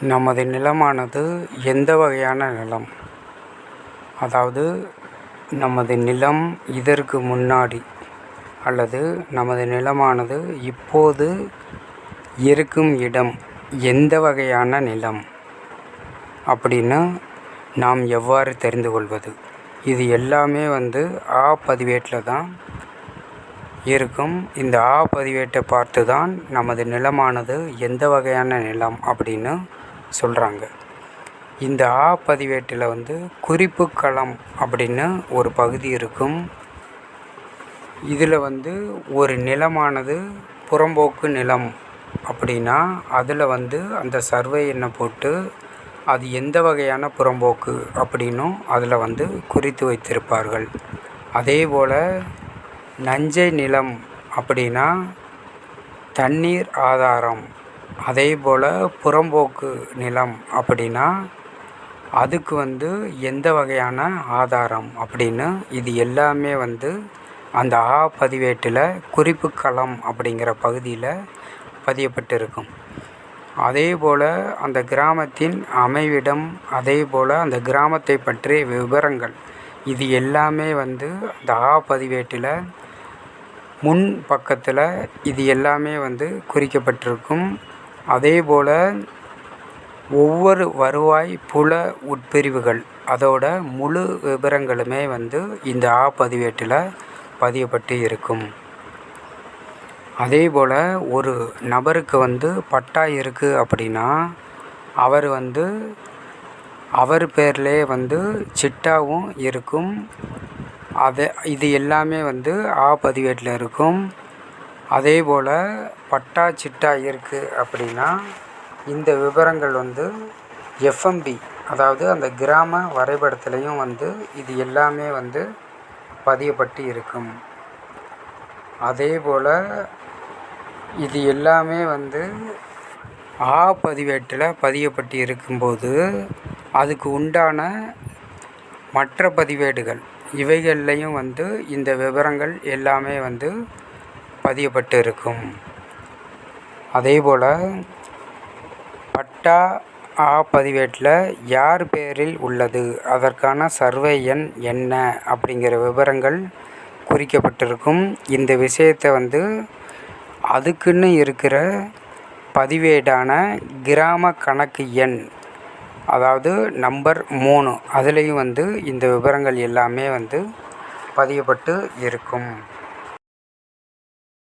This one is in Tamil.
நமது நிலமானது எந்த வகையான நிலம்? அதாவது நமது நிலம் இதற்கு முன்னாடி அல்லது நமது நிலமானது இப்போது இருக்கும் இடம் எந்த வகையான நிலம்? அப்படின்னு நாம் எவ்வாறு தெரிந்து கொள்வது? இது எல்லாமே வந்து ஆ பதிவேட்டில் தான் இருக்கும். இந்த ஆ பதிவேட்டை பார்த்து தான் நமது நிலமானது எந்த வகையான நிலம் அப்படின்னு சொல்கிறாங்க இந்த ஆ பதிவேட்டில் வந்து குறிப்பு களம் அப்படின்னு ஒரு பகுதி இருக்கும். இதில் வந்து ஒரு நிலமானது புறம்போக்கு நிலம் அப்படின்னா அதில் வந்து அந்த சர்வே எண்ணை போட்டு அது எந்த வகையான புறம்போக்கு அப்படின்னும் அதில் வந்து குறித்து வைத்திருப்பார்கள். அதே போல் நஞ்சை நிலம் அப்படின்னா தண்ணீர் ஆதாரம் அதே போல் புறம்போக்கு நிலம் அப்படின்னா அதுக்கு வந்து எந்த வகையான ஆதாரம் அப்படின்னு இது எல்லாமே வந்து அந்த ஆ பதிவேட்டில் குறிப்பு களம் அப்படிங்கிற பகுதியில் பதியப்பட்டிருக்கும். அதே போல் அந்த கிராமத்தின் அமைவிடம் அதே போல் அந்த கிராமத்தை பற்றிய விவரங்கள் இது எல்லாமே வந்து அந்த ஆ பதிவேட்டில் முன் பக்கத்தில் இது எல்லாமே வந்து குறிக்கப்பட்டிருக்கும். அதே போல் ஒவ்வொரு வருவாய் புல உட்பிரிவுகள் அதோட முழு விபரங்களுமே வந்து இந்த ஆ பதிவேட்டில் பதியப்பட்டு இருக்கும். அதே போல் ஒரு நபருக்கு வந்து பட்டா இருக்குது அப்படின்னா அவர் வந்து அவர் பேர்லேயே வந்து சிட்டாவும் இருக்கும். அதை இது எல்லாமே வந்து ஆ பதிவேட்டில் இருக்கும். அதே போல் பட்டா சிட்டா இருக்குது அப்படின்னா இந்த விவரங்கள் வந்து எஃப்எம்பி அதாவது அந்த கிராம வரைபடத்துலேயும் வந்து இது எல்லாமே வந்து பதியப்பட்டு இருக்கும். அதே போல் இது எல்லாமே வந்து ஆ பதிவேட்டில் பதியப்பட்டு இருக்கும்போது அதுக்கு உண்டான மற்ற பதிவேடுகள் இவைகள்லையும் வந்து இந்த விவரங்கள் எல்லாமே வந்து பதியப்பட்டு இருக்கும் அதேபோல் பட்டா ஆ பதிவேட்டில் யார் பெயரில் உள்ளது? அதற்கான சர்வே எண் என்ன? அப்படிங்கிற விவரங்கள் குறிக்கப்பட்டிருக்கும். இந்த விஷயத்தை வந்து அதுக்குன்னு இருக்கிற பதிவேடான கிராம கணக்கு எண் அதாவது நம்பர் மூணு அதுலேயும் வந்து இந்த விவரங்கள் எல்லாமே வந்து பதியப்பட்டு இருக்கும்.